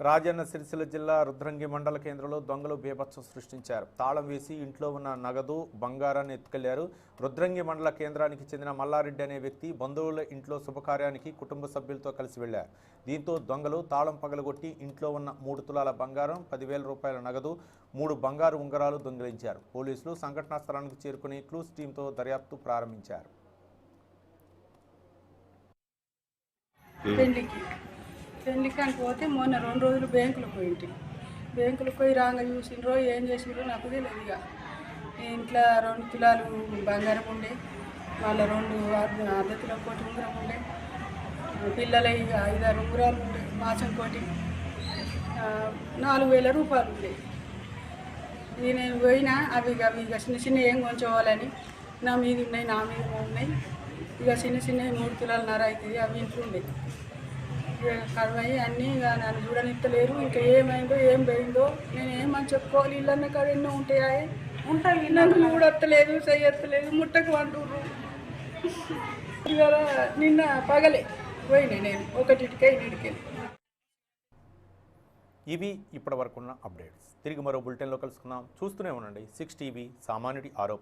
రాజన్న సిరిసిల్ల జిల్లా రుద్రంగి మండల కేంద్రంలో దొంగలు బీభత్సం సృష్టించారు. తాళం వేసి ఇంట్లో ఉన్న నగదు బంగారాన్ని ఎత్తుకెళ్ళారు. రుద్రంగి మండల కేంద్రానికి చెందిన మల్లారెడ్డి అనే వ్యక్తి బంధువుల ఇంట్లో శుభకార్యానికి కుటుంబ సభ్యులతో కలిసి వెళ్ళారు దీంతో దొంగలు తాళం పగలగొట్టి ఇంట్లో ఉన్న మూడు తులాల బంగారం పదివేల రూపాయల నగదు మూడు బంగారు ఉంగరాలు దొంగిలించారు. పోలీసులు సంఘటనా స్థలానికి చేరుకుని క్లూస్ టీంతో దర్యాప్తు ప్రారంభించారు. పెళ్ళికి పోతే మొన్న రెండు రోజులు బ్యాంకులో పోయింటి. బ్యాంకులో పోయి రాంగ చూసిండ్రో ఏం చేసిండ్రో నాకు తెలియదు ఇక ఇంట్లో రెండు తులాలు బంగారం ఉండే మళ్ళీ రెండు అర్ధ అర్ధ కోటి ఉంగరం ఉండే. పిల్లల ఐదారు ఉంగరాలు ఉండే మాసం కోటి. నాలుగు వేల రూపాయలు ఉండే. ఇది నేను పోయినా అవి ఇక అవి ఇక చిన్న చిన్న ఏం కొంచోవాలని నా మీద ఉన్నాయి నా మీద ఉన్నాయి. ఇక చిన్న చిన్న మూడు తులాలు నర అవుతుంది అవి ఇంట్లో ఉండేవి ఇక కడవయి అన్నీ ఇక నన్ను చూడనిత్తలేరు. ఇంకా ఏమైందో ఏం పోయిందో నేను ఏమని చెప్పుకోవాలి? ఇళ్ళన్న కాడ ఎన్నో ఉంటాయా. ఉంటాయి నన్ను చూడత్తలేదు చెయ్యత్తలేదు ముట్టకు అంటుర్రు ఇక నిన్న పగలే పోయినాయి నేను. ఒకటిటికే ఇటుకెళ్ళి ఇవి ఇప్పటివరకున్న అప్డేట్స్. తిరిగి మరో బులెటిన్లో కలుసుకుందాం. చూస్తూనే ఉండండి. సిక్స్ టీవీ సామాన్యుడి ఆరోపణ.